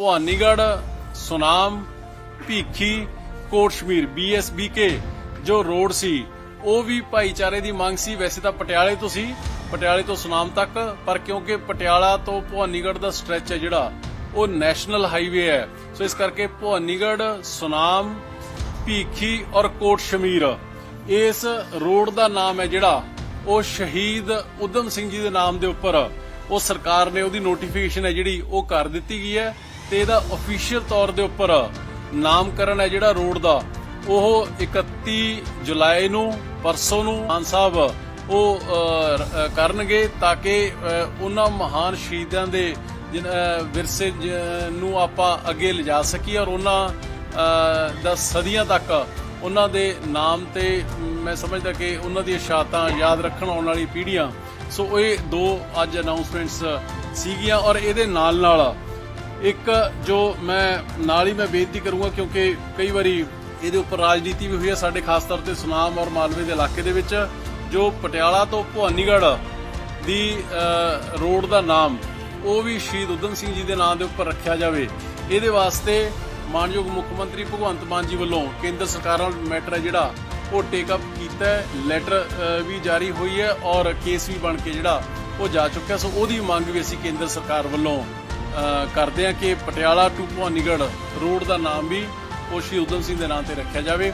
ਭਵਾਨੀਗੜ੍ਹ, ਸੁਨਾਮ, ਭੀਖੀ, ਕੋਟਸ਼ਮੀਰ ਬੀਐਸਬੀਕੇ ਜੋ ਰੋਡ ਸੀ, ਉਹ ਵੀ ਭਾਈਚਾਰੇ ਦੀ ਮੰਗ ਸੀ। ਵੈਸੇ ਤਾਂ ਪਟਿਆਲੇ ਤੋਂ ਸੀ, ਪਟਿਆਲੇ ਤੋਂ ਸੁਨਾਮ ਤੱਕ, ਪਰ ਕਿਉਂਕਿ ਪਟਿਆਲਾ ਤੋਂ ਭਵਾਨੀਗੜ੍ਹ ਦਾ ਸਟ੍ਰੈਚ ਹੈ ਜਿਹੜਾ, ਉਹ ਨੈਸ਼ਨਲ ਹਾਈਵੇ ਹੈ। ਸੋ ਇਸ ਕਰਕੇ ਭਵਾਨੀਗੜ੍ਹ, ਸੁਨਾਮ, ਭੀਖੀ ਔਰ ਕੋਟ ਸ਼ਮੀਰ ਇਸ ਰੋਡ ਦਾ ਨਾਮ ਹੈ ਜਿਹੜਾ, ਉਹ ਸ਼ਹੀਦ ਉਦਮ ਸਿੰਘ ਜੀ ਦੇ ਨਾਮ ਦੇ ਉੱਪਰ, ਉਹ ਸਰਕਾਰ ਨੇ ਉਹਦੀ ਨੋਟੀਫਿਕੇਸ਼ਨ ਹੈ ਜਿਹੜੀ, ਉਹ ਕਰ ਦਿੱਤੀ ਗਈ ਹੈ। ਤੇ ਇਹਦਾ ਅਫੀਸ਼ੀਅਲ ਤੌਰ ਦੇ ਉੱਪਰ ਨਾਮਕਰਨ ਹੈ ਜਿਹੜਾ ਰੋਡ ਦਾ। ਉਹ 31 ਜੁਲਾਈ ਨੂੰ, ਪਰਸੋਂ ਨੂੰ ਮਾਨ ਸਾਹਿਬ ਉਹ ਕਰਨਗੇ ਤਾਂ ਕਿ ਉਹਨਾਂ ਮਹਾਨ ਸ਼ਹੀਦਾਂ ਦੇ ਵਿਰਸੇ ਨੂੰ ਆਪਾਂ ਅੱਗੇ ਲਿਜਾ ਸਕੀਏ ਔਰ ਉਹਨਾਂ ਦਾ ਸਦੀਆਂ ਤੱਕ ਉਹਨਾਂ ਦੇ ਨਾਮ ਤੇ ਮੈਂ ਸਮਝਦਾ ਕਿ ਉਹਨਾਂ ਦੀਆਂ ਸ਼ਹਾਦਤਾਂ ਯਾਦ ਰੱਖਣ ਆਉਣ ਵਾਲੀ ਪੀੜ੍ਹੀਆਂ। ਸੋ ਇਹ ਦੋ ਅੱਜ ਅਨਾਉਂਸਮੈਂਟਸ ਸੀਗੀਆਂ ਔਰ ਇਹਦੇ ਨਾਲ ਨਾਲ ਇੱਕ ਜੋ ਮੈਂ ਨਾਲ ਹੀ ਮੈਂ ਬੇਨਤੀ ਕਰੂੰਗਾ, ਕਿਉਂਕਿ ਕਈ ਵਾਰੀ ਇਹਦੇ ਉੱਪਰ ਰਾਜਨੀਤੀ ਵੀ ਹੋਈ ਹੈ ਸਾਡੇ ਖਾਸ ਤੌਰ ਤੇ ਸੁਨਾਮ ਔਰ ਮਾਲਵੇ ਦੇ ਇਲਾਕੇ ਦੇ ਵਿੱਚ, ਜੋ ਪਟਿਆਲਾ ਤੋਂ ਭਵਾਨੀਗੜ੍ਹ ਦੀ ਰੋਡ ਦਾ ਨਾਮ, ਉਹ ਵੀ ਸ਼ਹੀਦ ਉਦਮ ਸਿੰਘ ਜੀ ਦੇ ਨਾਮ ਦੇ ਉੱਪਰ ਰੱਖਿਆ ਜਾਵੇ। ਇਹਦੇ ਵਾਸਤੇ ਮਾਨਯੋਗ ਮੁੱਖ ਮੰਤਰੀ ਭਗਵੰਤ ਮਾਨ ਜੀ ਵੱਲੋਂ ਕੇਂਦਰ ਸਰਕਾਰ ਨਾਲ ਮੈਟਰ ਹੈ ਜਿਹੜਾ, ਉਹ ਟੇਕ ਅਪ ਕੀਤਾ ਹੈ, ਲੈਟਰ ਵੀ ਜਾਰੀ ਹੋਈ ਹੈ ਔਰ ਕੇਸ ਵੀ ਬਣ ਕੇ ਜਿਹੜਾ, ਉਹ ਜਾ ਚੁੱਕਿਆ। ਸੋ ਉਹਦੀ ਮੰਗ ਵੀ ਅਸੀਂ ਕੇਂਦਰ ਸਰਕਾਰ ਵੱਲੋਂ ਕਰਦੇ ਹਾਂ ਕਿ ਪਟਿਆਲਾ ਟੂ ਭਵਾਨੀਗੜ੍ਹ ਰੋਡ ਦਾ ਨਾਮ ਵੀ ਉਹ ਸ਼ਹੀਦ ਉਦਮ ਸਿੰਘ ਦੇ ਨਾਮ ਤੇ ਰੱਖਿਆ ਜਾਵੇ।